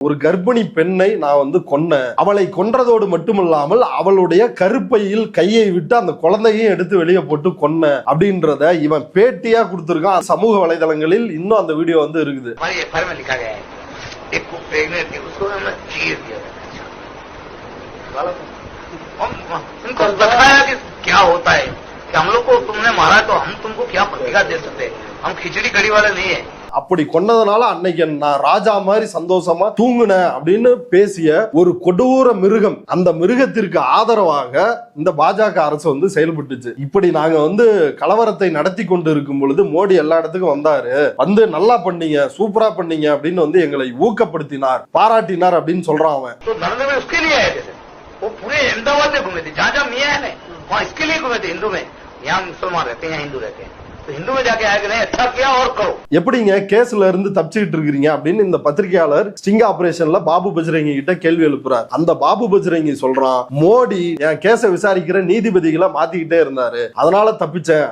ஒரு கர்ப்பிணி பெண்ணை நான் வந்து கொன்னேன் அவளை கொன்றதோடு மட்டுமில்லாமல் அவளுடைய கருப்பையில் கையை விட்டு அந்த குழந்தையும் எடுத்து வெளியே போட்டு கொன்னேன் அப்படின்றத இவன் பேட்டியா கொடுத்திருக்கான் சமூக வலைதளங்களில் இன்னும் அந்த வீடியோ வந்து இருக்குது हमारी एफ में लिखा गया है एक को प्रेग्नेंट थी उसको हमने चीर दिया गलत हम उनको बताया कि क्या होता है कि हम लोग को तुमने मारा तो हम तुमको क्या प्रतिकार दे सकते हैं हम खिचड़ी कड़ी वाले नहीं है அப்படி கொன்னதுனால அன்னைக்கு நான் ராஜா மாதிரி சந்தோஷமா தூங்குனேன் அப்படின்னு பேசிய ஒரு கொடூர மிருகம் அந்த மிருகத்திற்கு ஆதரவாக இந்த பாஜக அரசு வந்து செயல்பட்டுச்சு இப்படி நாங்க வந்து கலவரத்தை நடத்தி கொண்டு இருக்கும் பொழுது மோடி எல்லா இடத்துக்கும் வந்தாரு வந்து நல்லா பண்ணீங்க சூப்பரா பண்ணீங்க அப்படின்னு வந்து எங்களை ஊக்கப்படுத்தினார் பாராட்டினார் அப்படின்னு சொல்றான் அவன் तो नरेंद्र में उसके लिए आए थे सर। वो पूरे எப்படிங்க கேஸ்ல இருந்து தப்பிச்சுட்டு இருக்கீங்க அப்படின்னு இந்த பத்திரிகையாளர் ஸ்டிங் ஆபரேஷன்ல பாபு பஜ்ரங்கி கிட்ட கேள்வி எழுப்புறார். அந்த பாபு பஜ்ரங்கி சொல்றான் மோடி என் கேஸ விசாரிக்கிற நீதிபதிகளை மாத்திக்கிட்டே இருந்தாரு. அதனால தப்பிச்சேன்.